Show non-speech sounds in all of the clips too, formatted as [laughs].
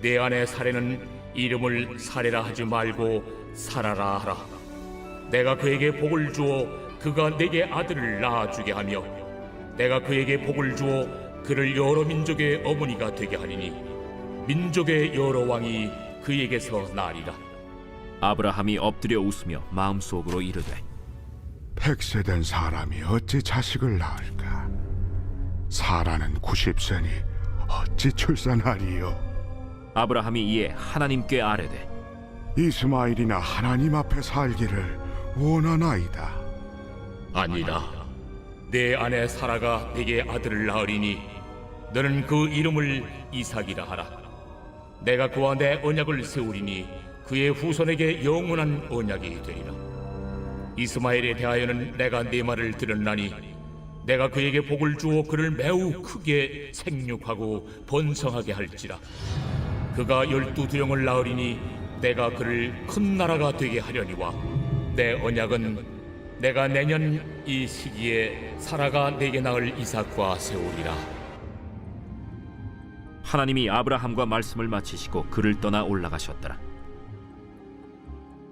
내 안에 사례는 이름을 사례라 하지 말고 살아라 하라. 내가 그에게 복을 주어 그가 내게 아들을 낳아주게 하며 내가 그에게 복을 주어 그를 여러 민족의 어머니가 되게 하리니 민족의 여러 왕이 그에게서 나리라. 아브라함이 엎드려 웃으며 마음속으로 이르되 백세된 사람이 어찌 자식을 낳을까? 사라는 90세니 어찌 출산하리요? 아브라함이 이에 하나님께 아뢰되 이스마일이나 하나님 앞에 살기를 원하나이다. 아니라 내 아내 사라가 내게 아들을 낳으리니 너는 그 이름을 이삭이라 하라. 내가 그와 내 언약을 세우리니 그의 후손에게 영원한 언약이 되리라. 이스마엘에 대하여는 내가 네 말을 들었나니 내가 그에게 복을 주어 그를 매우 크게 생육하고 번성하게 할지라 그가 열두 두영을 낳으리니 내가 그를 큰 나라가 되게 하려니와 내 언약은 내가 내년 이 시기에 사라가 내게 낳을 이삭과 세우리라 하나님이 아브라함과 말씀을 마치시고 그를 떠나 올라가셨더라.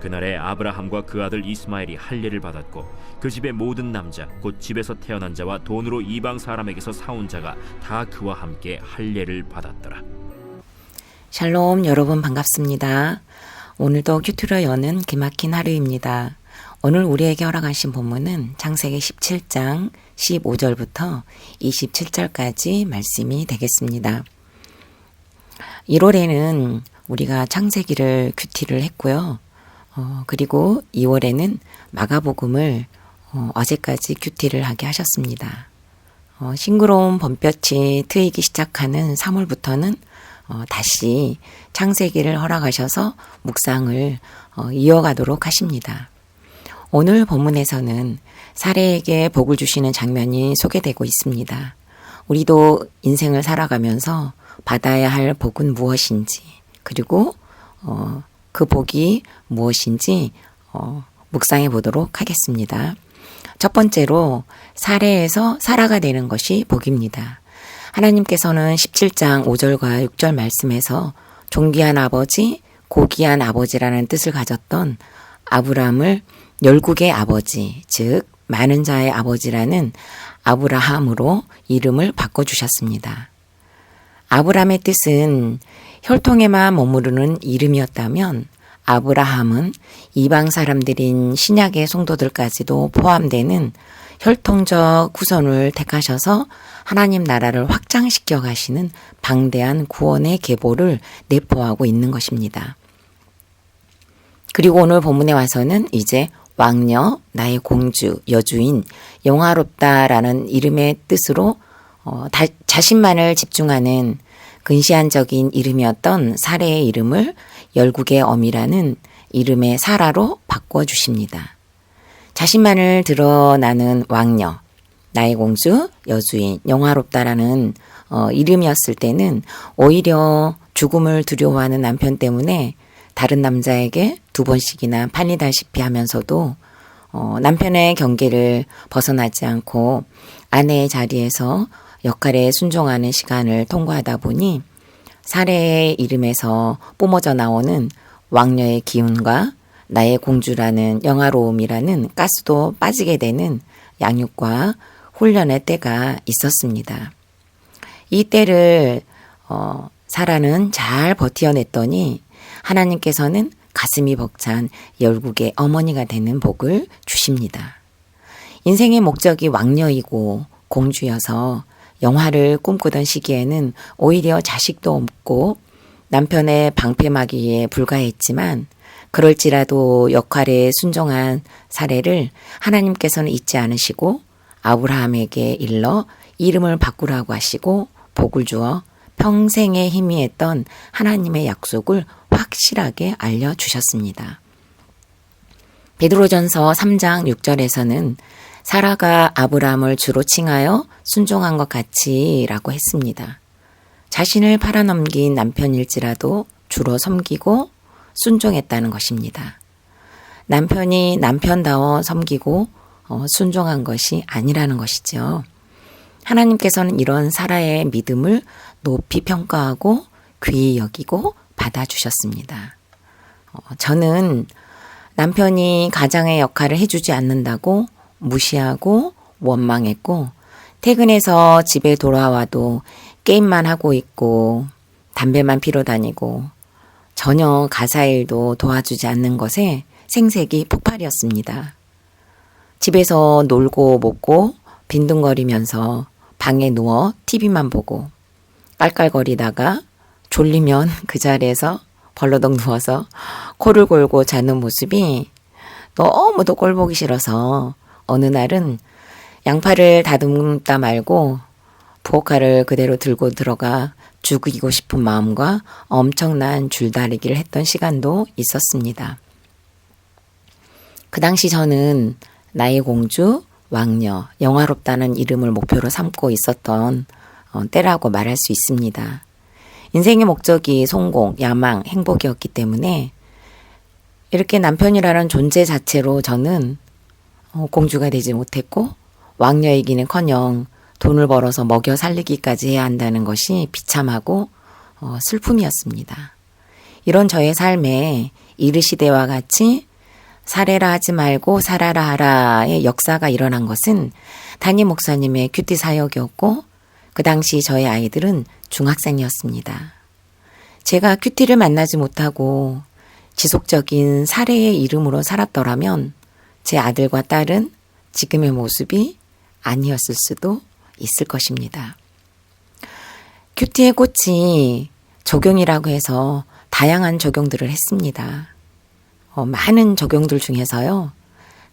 그날에 아브라함과 그 아들 이스마엘이 할례를 받았고 그 집의 모든 남자 곧 집에서 태어난 자와 돈으로 이방 사람에게서 사온 자가 다 그와 함께 할례를 받았더라. 샬롬 여러분 반갑습니다. 오늘도 큐트로 여는 기막힌 하루입니다. 오늘 우리에게 허락하신 본문은 창세기 17장 15절부터 27절까지 말씀이 되겠습니다. 1월에는 우리가 창세기를 큐티를 했고요. 어, 그리고 2월에는 마가복음을 어, 어제까지 큐티를 하게 하셨습니다. 어, 싱그러운 범볕이 트이기 시작하는 3월부터는 어, 다시 창세기를 허락하셔서 묵상을 어, 이어가도록 하십니다. 오늘 본문에서는 사례에게 복을 주시는 장면이 소개되고 있습니다. 우리도 인생을 살아가면서 받아야 할 복은 무엇인지, 그리고 어, 그 복이 무엇인지 어, 묵상해 보도록 하겠습니다. 첫 번째로 사례에서 살아가 되는 것이 복입니다. 하나님께서는 17장 5절과 6절 말씀에서 존귀한 아버지, 고귀한 아버지라는 뜻을 가졌던 아브라함을 열국의 아버지, 즉 많은 자의 아버지라는 아브라함으로 이름을 바꿔 주셨습니다. 아브라함의 뜻은 혈통에만 머무르는 이름이었다면 아브라함은 이방 사람들인 신약의 성도들까지도 포함되는 혈통적 후손을 택하셔서 하나님 나라를 확장시켜 가시는 방대한 구원의 계보를 내포하고 있는 것입니다. 그리고 오늘 본문에 와서는 이제 왕녀, 나의 공주, 여주인, 영화롭다라는 이름의 뜻으로 어, 다, 자신만을 집중하는 근시안적인 이름이었던 사례의 이름을 열국의 어미라는 이름의 사라로 바꿔 주십니다. 자신만을 드러나는 왕녀, 나의 공주, 여주인, 영화롭다라는 어, 이름이었을 때는 오히려 죽음을 두려워하는 남편 때문에 다른 남자에게 두 번씩이나 팔리다시피 하면서도 어, 남편의 경계를 벗어나지 않고 아내의 자리에서 역할에 순종하는 시간을 통과하다 보니 사례의 이름에서 뿜어져 나오는 왕녀의 기운과 나의 공주라는 영화로움이라는 가스도 빠지게 되는 양육과 훈련의 때가 있었습니다. 이 때를 어, 사라는 잘 버티어냈더니 하나님께서는 가슴이 벅찬 열국의 어머니가 되는 복을 주십니다. 인생의 목적이 왕녀이고 공주여서 영화를 꿈꾸던 시기에는 오히려 자식도 없고 남편의 방패막이에 불과했지만 그럴지라도 역할에 순종한 사례를 하나님께서는 잊지 않으시고 아브라함에게 일러 이름을 바꾸라고 하시고 복을 주어 평생의 희미했던 하나님의 약속을 확실하게 알려주셨습니다. 베드로전서 3장 6절에서는 사라가 아브라함을 주로 칭하여 순종한 것 같이라고 했습니다. 자신을 팔아넘긴 남편일지라도 주로 섬기고 순종했다는 것입니다. 남편이 남편다워 섬기고 어, 순종한 것이 아니라는 것이죠. 하나님께서는 이런 사라의 믿음을 높이 평가하고 귀히 여기고 받아주셨습니다. 어, 저는 남편이 가장의 역할을 해주지 않는다고 무시하고 원망했고 퇴근해서 집에 돌아와도 게임만 하고 있고 담배만 피러 다니고 전혀 가사 일도 도와주지 않는 것에 생색이 폭발이었습니다. 집에서 놀고 먹고 빈둥거리면서 방에 누워 TV만 보고 깔깔거리다가 졸리면 [laughs] 그 자리에서 벌러덩 누워서 코를 골고 자는 모습이 너무도 꼴보기 싫어서 어느 날은 양파를 다듬다 말고 부엌칼을 그대로 들고 들어가 죽이고 싶은 마음과 엄청난 줄다리기를 했던 시간도 있었습니다. 그 당시 저는 나의 공주, 왕녀, 영화롭다는 이름을 목표로 삼고 있었던 어, 때라고 말할 수 있습니다. 인생의 목적이 성공, 야망, 행복이었기 때문에 이렇게 남편이라는 존재 자체로 저는 어, 공주가 되지 못했고 왕녀이기는커녕 돈을 벌어서 먹여 살리기까지 해야 한다는 것이 비참하고 어, 슬픔이었습니다. 이런 저의 삶에 이르 시대와 같이 살해라 하지 말고 살아라 하라의 역사가 일어난 것은 담임 목사님의 큐티 사역이었고 그 당시 저의 아이들은 중학생이었습니다. 제가 큐티를 만나지 못하고 지속적인 살해의 이름으로 살았더라면 제 아들과 딸은 지금의 모습이 아니었을 수도 있을 것입니다. 큐티의 꽃이 적용이라고 해서 다양한 적용들을 했습니다. 어, 많은 적용들 중에서요.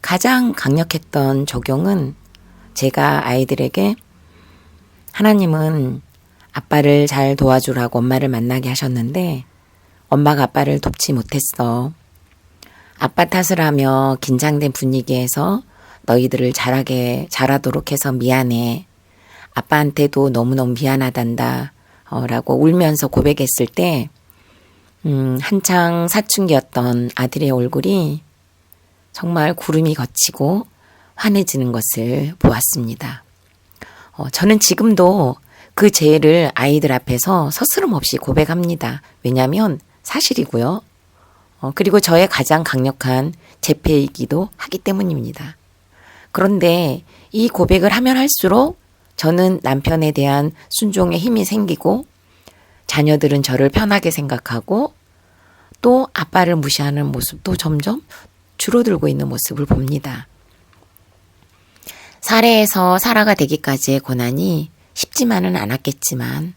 가장 강력했던 적용은 제가 아이들에게 하나님은 아빠를 잘 도와주라고 엄마를 만나게 하셨는데 엄마가 아빠를 돕지 못했어. 아빠 탓을 하며 긴장된 분위기에서 너희들을 잘하게, 잘하도록 해서 미안해. 아빠한테도 너무너무 미안하단다. 어, 라고 울면서 고백했을 때, 음, 한창 사춘기였던 아들의 얼굴이 정말 구름이 걷히고 환해지는 것을 보았습니다. 어, 저는 지금도 그 죄를 아이들 앞에서 서스름 없이 고백합니다. 왜냐하면 사실이고요. 어, 그리고 저의 가장 강력한 재패이기도 하기 때문입니다. 그런데 이 고백을 하면 할수록 저는 남편에 대한 순종의 힘이 생기고 자녀들은 저를 편하게 생각하고 또 아빠를 무시하는 모습도 점점 줄어들고 있는 모습을 봅니다. 살해에서 살아가 되기까지의 고난이 쉽지만은 않았겠지만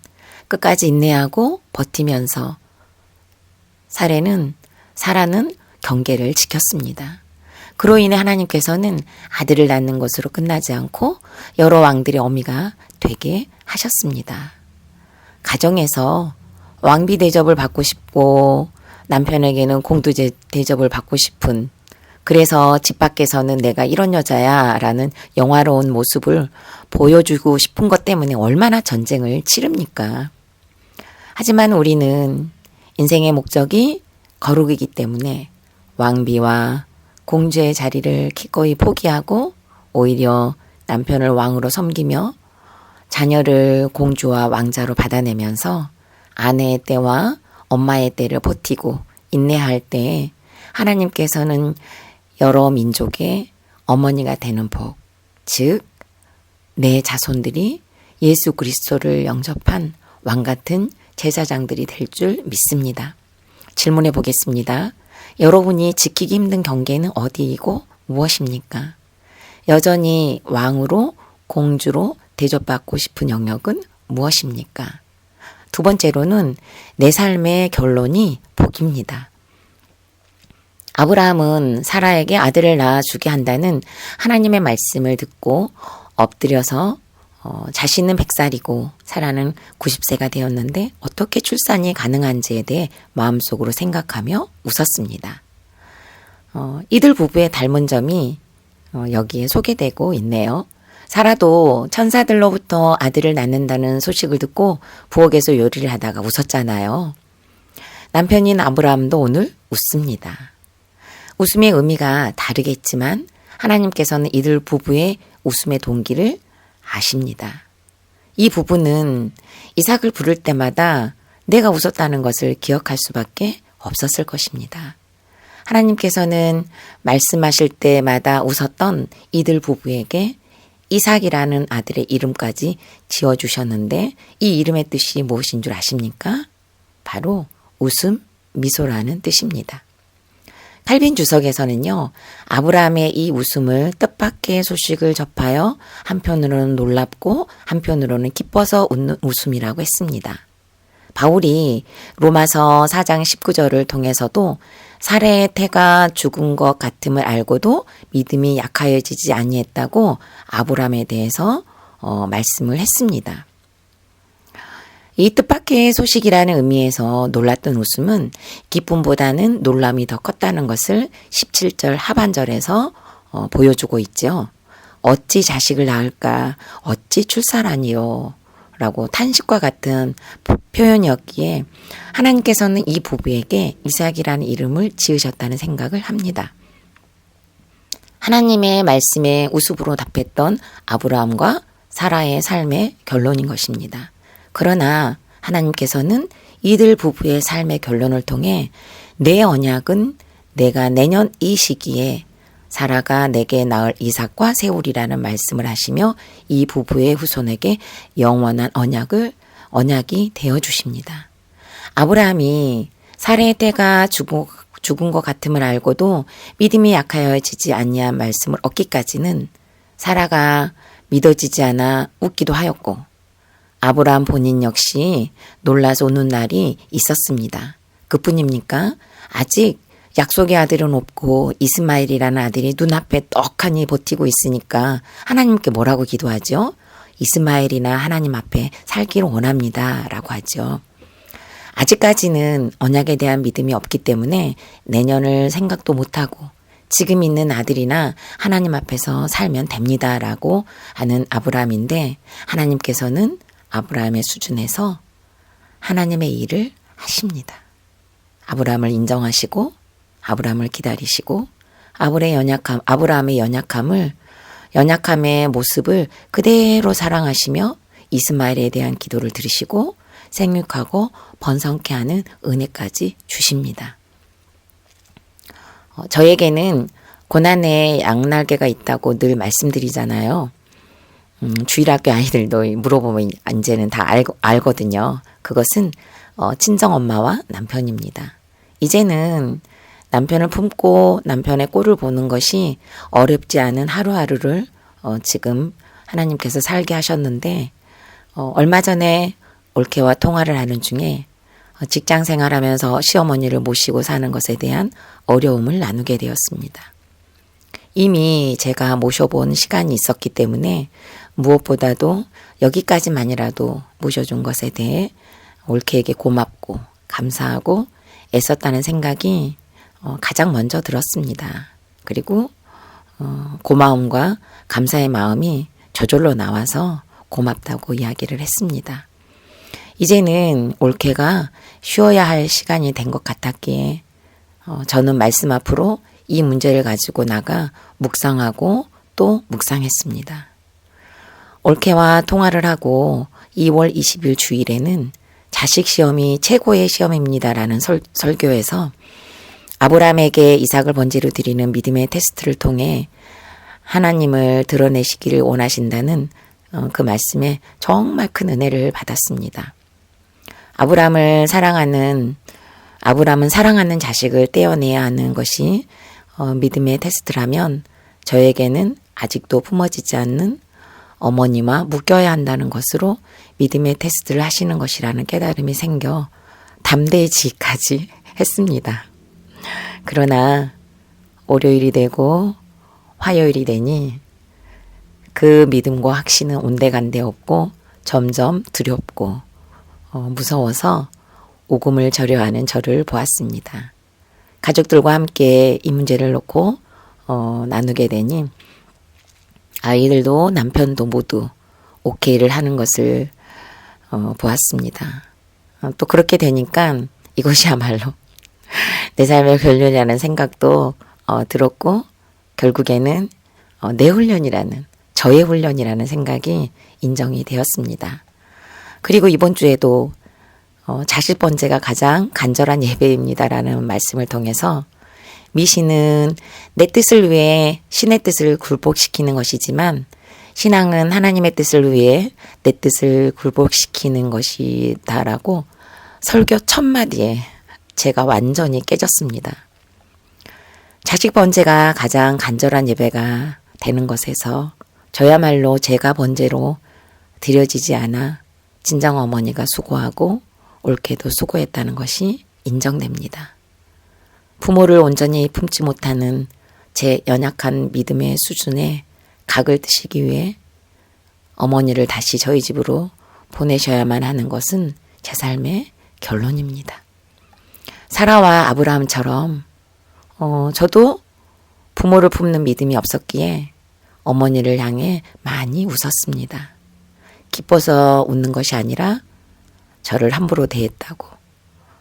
끝까지 인내하고 버티면서 살해는 살아는 경계를 지켰습니다. 그로 인해 하나님께서는 아들을 낳는 것으로 끝나지 않고 여러 왕들의 어미가 되게 하셨습니다. 가정에서 왕비 대접을 받고 싶고 남편에게는 공두 대접을 받고 싶은 그래서 집 밖에서는 내가 이런 여자야 라는 영화로운 모습을 보여주고 싶은 것 때문에 얼마나 전쟁을 치릅니까? 하지만 우리는 인생의 목적이 거룩이기 때문에 왕비와 공주의 자리를 기꺼이 포기하고 오히려 남편을 왕으로 섬기며 자녀를 공주와 왕자로 받아내면서 아내의 때와 엄마의 때를 버티고 인내할 때 하나님께서는 여러 민족의 어머니가 되는 복, 즉, 내 자손들이 예수 그리스도를 영접한 왕 같은 제사장들이 될 줄 믿습니다. 질문해 보겠습니다. 여러분이 지키기 힘든 경계는 어디이고 무엇입니까? 여전히 왕으로 공주로 대접받고 싶은 영역은 무엇입니까? 두 번째로는 내 삶의 결론이 복입니다. 아브라함은 사라에게 아들을 낳아 주게 한다는 하나님의 말씀을 듣고 엎드려서 어, 자신은 100살이고 사라는 90세가 되었는데 어떻게 출산이 가능한지에 대해 마음속으로 생각하며 웃었습니다. 어, 이들 부부의 닮은 점이 어, 여기에 소개되고 있네요. 사라도 천사들로부터 아들을 낳는다는 소식을 듣고 부엌에서 요리를 하다가 웃었잖아요. 남편인 아브라함도 오늘 웃습니다. 웃음의 의미가 다르겠지만 하나님께서는 이들 부부의 웃음의 동기를 아십니다. 이 부부는 이삭을 부를 때마다 내가 웃었다는 것을 기억할 수밖에 없었을 것입니다. 하나님께서는 말씀하실 때마다 웃었던 이들 부부에게 이삭이라는 아들의 이름까지 지어주셨는데 이 이름의 뜻이 무엇인 줄 아십니까? 바로 웃음, 미소라는 뜻입니다. 칼빈 주석에서는요, 아브라함의 이 웃음을 뜻밖의 소식을 접하여 한편으로는 놀랍고 한편으로는 기뻐서 웃는 웃음이라고 했습니다. 바울이 로마서 4장 19절을 통해서도 사례의 태가 죽은 것 같음을 알고도 믿음이 약하여지지 아니했다고 아브라함에 대해서 어, 말씀을 했습니다. 이 뜻밖의 소식이라는 의미에서 놀랐던 웃음은 기쁨보다는 놀람이 더 컸다는 것을 17절 하반절에서 어, 보여주고 있죠. 어찌 자식을 낳을까? 어찌 출산하니요? 라고 탄식과 같은 표현이었기에 하나님께서는 이 부부에게 이삭이라는 이름을 지으셨다는 생각을 합니다. 하나님의 말씀에 우습으로 답했던 아브라함과 사라의 삶의 결론인 것입니다. 그러나 하나님께서는 이들 부부의 삶의 결론을 통해 내 언약은 내가 내년 이 시기에 사라가 내게 낳을 이삭과 세울이라는 말씀을 하시며 이 부부의 후손에게 영원한 언약을 언약이 되어 주십니다. 아브라함이 사례의 때가 죽은, 죽은 것 같음을 알고도 믿음이 약하여지지 아니한 말씀을 얻기까지는 사라가 믿어지지 않아 웃기도 하였고 아브라함 본인 역시 놀라서 우는 날이 있었습니다. 그뿐입니까? 아직 약속의 아들은 없고 이스마엘이라는 아들이 눈앞에 떡하니 버티고 있으니까 하나님께 뭐라고 기도하죠? 이스마엘이나 하나님 앞에 살기를 원합니다. 라고 하죠. 아직까지는 언약에 대한 믿음이 없기 때문에 내년을 생각도 못하고 지금 있는 아들이나 하나님 앞에서 살면 됩니다. 라고 하는 아브라함인데 하나님께서는 아브라함의 수준에서 하나님의 일을 하십니다. 아브라함을 인정하시고 아브라함을 기다리시고 아브라의 연약함, 아브라함의 연약함을 연약함의 모습을 그대로 사랑하시며 이스마엘에 대한 기도를 들으시고 생육하고 번성케 하는 은혜까지 주십니다. 어, 저에게는 고난의 양날개가 있다고 늘 말씀드리잖아요. 음, 주일학교 아이들도 물어보면 이제는 다 알, 알거든요. 그것은 어, 친정 엄마와 남편입니다. 이제는 남편을 품고 남편의 꼴을 보는 것이 어렵지 않은 하루하루를 어, 지금 하나님께서 살게 하셨는데 어, 얼마 전에 올케와 통화를 하는 중에 어, 직장 생활하면서 시어머니를 모시고 사는 것에 대한 어려움을 나누게 되었습니다. 이미 제가 모셔본 시간이 있었기 때문에 무엇보다도 여기까지만이라도 모셔준 것에 대해 올케에게 고맙고 감사하고 애썼다는 생각이 어, 가장 먼저 들었습니다. 그리고 어, 고마움과 감사의 마음이 저절로 나와서 고맙다고 이야기를 했습니다. 이제는 올케가 쉬어야 할 시간이 된 것 같았기에 어, 저는 말씀 앞으로 이 문제를 가지고 나가 묵상하고 또 묵상했습니다. 올케와 통화를 하고 2월 20일 주일에는 자식 시험이 최고의 시험입니다라는 설, 설교에서 아브라함에게 이삭을 번제로 드리는 믿음의 테스트를 통해 하나님을 드러내시기를 원하신다는 어, 그 말씀에 정말 큰 은혜를 받았습니다. 아브라함을 사랑하는 아브라함은 사랑하는 자식을 떼어내야 하는 것이 어, 믿음의 테스트라면 저에게는 아직도 품어지지 않는 어머니와 묶여야 한다는 것으로 믿음의 테스트를 하시는 것이라는 깨달음이 생겨 담대지까지 [laughs] 했습니다. 그러나 월요일이 되고 화요일이 되니 그 믿음과 확신은 온데간데 없고 점점 두렵고 어, 무서워서 오금을 절여하는 저를 보았습니다. 가족들과 함께 이 문제를 놓고 어, 나누게 되니 아이들도 남편도 모두 오케이를 하는 것을 어, 보았습니다. 어, 또 그렇게 되니까 이것이야말로 [laughs] 내 삶의 결론이라는 생각도 어, 들었고 결국에는 어, 내 훈련이라는 저의 훈련이라는 생각이 인정이 되었습니다. 그리고 이번 주에도 어, 자식 번제가 가장 간절한 예배입니다라는 말씀을 통해서 미신은 내 뜻을 위해 신의 뜻을 굴복시키는 것이지만 신앙은 하나님의 뜻을 위해 내 뜻을 굴복시키는 것이다라고 설교 첫 마디에 제가 완전히 깨졌습니다. 자식 번제가 가장 간절한 예배가 되는 것에서 저야말로 제가 번제로 드려지지 않아 진정 어머니가 수고하고 옳게도 수고했다는 것이 인정됩니다. 부모를 온전히 품지 못하는 제 연약한 믿음의 수준에 각을 뜨시기 위해 어머니를 다시 저희 집으로 보내셔야만 하는 것은 제 삶의 결론입니다. 사라와 아브라함처럼 어, 저도 부모를 품는 믿음이 없었기에 어머니를 향해 많이 웃었습니다. 기뻐서 웃는 것이 아니라 저를 함부로 대했다고.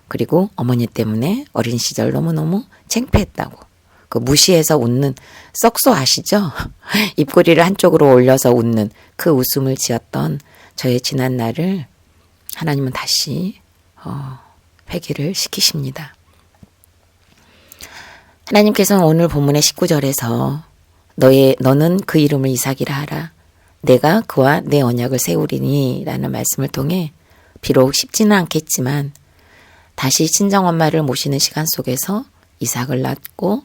그리고 어머니 때문에 어린 시절 너무너무 창피했다고. 그 무시해서 웃는 썩소 아시죠? [laughs] 입꼬리를 한쪽으로 올려서 웃는 그 웃음을 지었던 저의 지난 날을 하나님은 다시 어, 회개를 시키십니다. 하나님께서는 오늘 본문의 19절에서 너의 너는 그 이름을 이삭이라 하라. 내가 그와 내 언약을 세우리니라는 말씀을 통해 비록 쉽지는 않겠지만 다시 친정 엄마를 모시는 시간 속에서 이삭을 낳고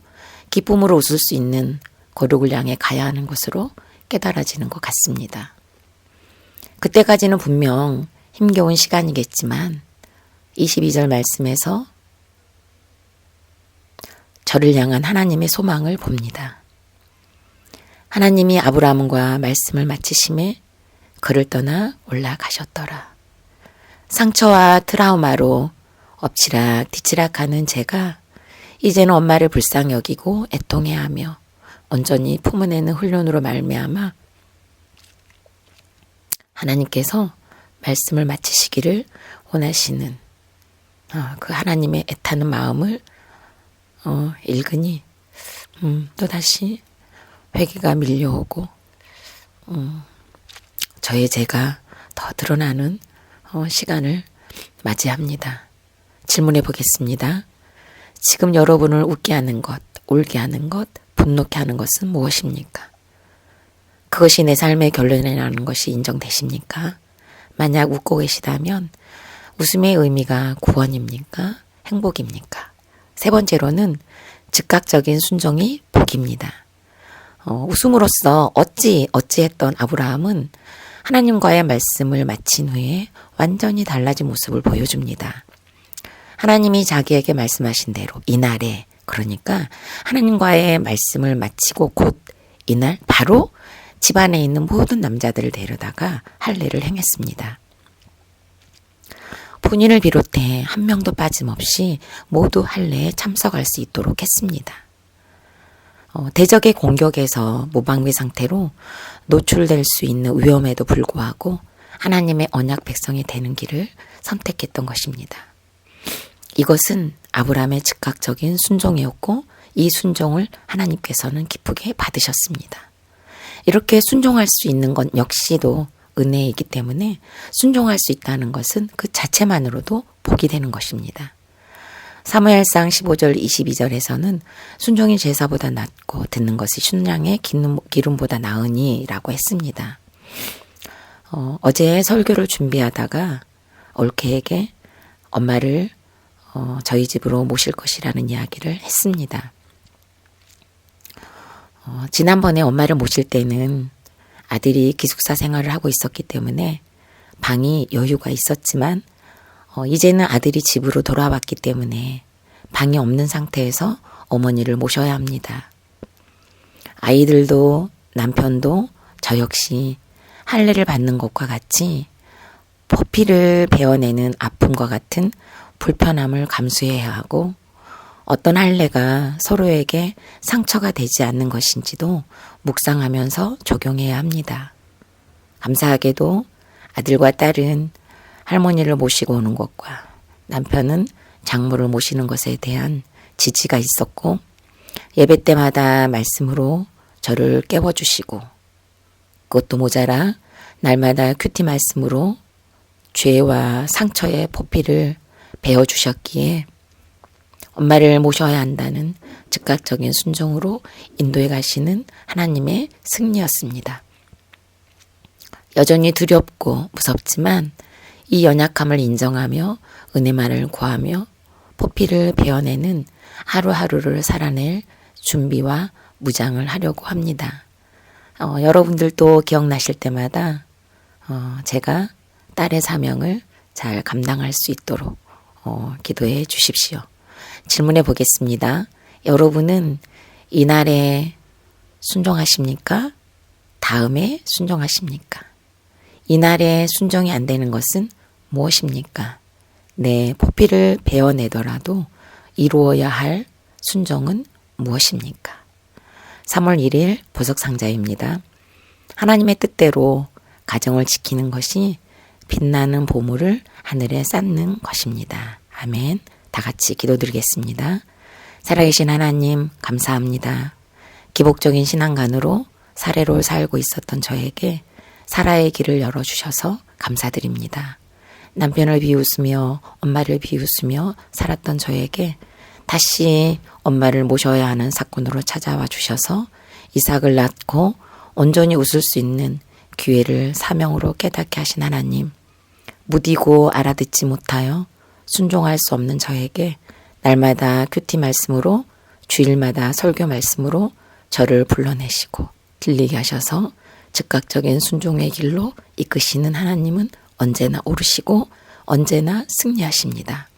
기쁨으로 웃을 수 있는 거룩을 향해 가야 하는 것으로 깨달아지는 것 같습니다. 그때까지는 분명 힘겨운 시간이겠지만 22절 말씀에서 저를 향한 하나님의 소망을 봅니다. 하나님이 아브라함과 말씀을 마치심에 그를 떠나 올라가셨더라. 상처와 트라우마로 엎치락 뒤치락 하는 제가 이제는 엄마를 불쌍히 여기고 애통해하며 온전히 품어내는 훈련으로 말미암아 하나님께서 말씀을 마치시기를 원하시는 어, 그 하나님의 애타는 마음을 어, 읽으니 음, 또 다시 회개가 밀려오고 음, 저의 제가 더 드러나는 어, 시간을 맞이합니다. 질문해 보겠습니다. 지금 여러분을 웃게 하는 것, 울게 하는 것, 분노케 하는 것은 무엇입니까? 그것이 내 삶의 결론이라는 것이 인정되십니까? 만약 웃고 계시다면 웃음의 의미가 구원입니까? 행복입니까? 세 번째로는 즉각적인 순종이 복입니다. 어, 웃음으로써 어찌 어찌했던 아브라함은 하나님과의 말씀을 마친 후에 완전히 달라진 모습을 보여줍니다. 하나님이 자기에게 말씀하신 대로 이날에 그러니까 하나님과의 말씀을 마치고 곧 이날 바로 집안에 있는 모든 남자들을 데려다가 할례를 행했습니다. 본인을 비롯해 한 명도 빠짐없이 모두 할례에 참석할 수 있도록 했습니다. 어, 대적의 공격에서 모방비 상태로 노출될 수 있는 위험에도 불구하고 하나님의 언약 백성이 되는 길을 선택했던 것입니다. 이것은 아브라함의 즉각적인 순종이었고 이 순종을 하나님께서는 기쁘게 받으셨습니다. 이렇게 순종할 수 있는 건 역시도 은혜이기 때문에 순종할 수 있다는 것은 그 자체만으로도 복이 되는 것입니다. 사무엘상 15절 22절에서는 순종이 제사보다 낫고 듣는 것이 순양의 기름, 기름보다 나으니라고 했습니다. 어, 어제 설교를 준비하다가 올케에게 엄마를 어, 저희 집으로 모실 것이라는 이야기를 했습니다. 어, 지난번에 엄마를 모실 때는 아들이 기숙사 생활을 하고 있었기 때문에 방이 여유가 있었지만 어, 이제는 아들이 집으로 돌아왔기 때문에 방이 없는 상태에서 어머니를 모셔야 합니다. 아이들도 남편도 저 역시 할례를 받는 것과 같이 포피를 베어내는 아픔과 같은 불편함을 감수해야 하고 어떤 할례가 서로에게 상처가 되지 않는 것인지도 묵상하면서 적용해야 합니다. 감사하게도 아들과 딸은 할머니를 모시고 오는 것과 남편은 장모를 모시는 것에 대한 지지가 있었고 예배 때마다 말씀으로 저를 깨워주시고 그것도 모자라 날마다 큐티 말씀으로 죄와 상처의 포피를 배워주셨기에 엄마를 모셔야 한다는 즉각적인 순종으로 인도해 가시는 하나님의 승리였습니다. 여전히 두렵고 무섭지만 이 연약함을 인정하며 은혜만을 구하며 포피를 베어내는 하루하루를 살아낼 준비와 무장을 하려고 합니다. 어, 여러분들도 기억나실 때마다 어, 제가 딸의 사명을 잘 감당할 수 있도록 어, 기도해 주십시오. 질문해 보겠습니다. 여러분은 이날에 순종하십니까? 다음에 순종하십니까? 이날에 순종이 안 되는 것은 무엇입니까? 내 포피를 베어내더라도 이루어야 할 순종은 무엇입니까? 3월 1일 보석상자입니다. 하나님의 뜻대로 가정을 지키는 것이 빛나는 보물을 하늘에 쌓는 것입니다. 아멘. 다 같이 기도드리겠습니다. 살아계신 하나님, 감사합니다. 기복적인 신앙관으로 사례로 살고 있었던 저에게 사라의 길을 열어주셔서 감사드립니다. 남편을 비웃으며 엄마를 비웃으며 살았던 저에게 다시 엄마를 모셔야 하는 사건으로 찾아와 주셔서 이삭을 낳고 온전히 웃을 수 있는 기회를 사명으로 깨닫게 하신 하나님. 무디고 알아듣지 못하여 순종할 수 없는 저에게 날마다 큐티 말씀으로 주일마다 설교 말씀으로 저를 불러내시고 들리게 하셔서 즉각적인 순종의 길로 이끄시는 하나님은 언제나 오르시고 언제나 승리하십니다.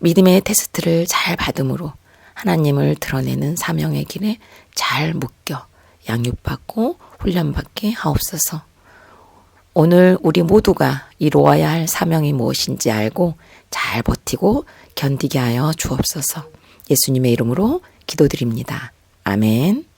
믿음의 테스트를 잘 받음으로 하나님을 드러내는 사명의 길에 잘 묶여 양육받고 훈련받게 하옵소서. 오늘 우리 모두가 이루어야 할 사명이 무엇인지 알고 잘 버티고 견디게 하여 주옵소서. 예수님의 이름으로 기도드립니다. 아멘.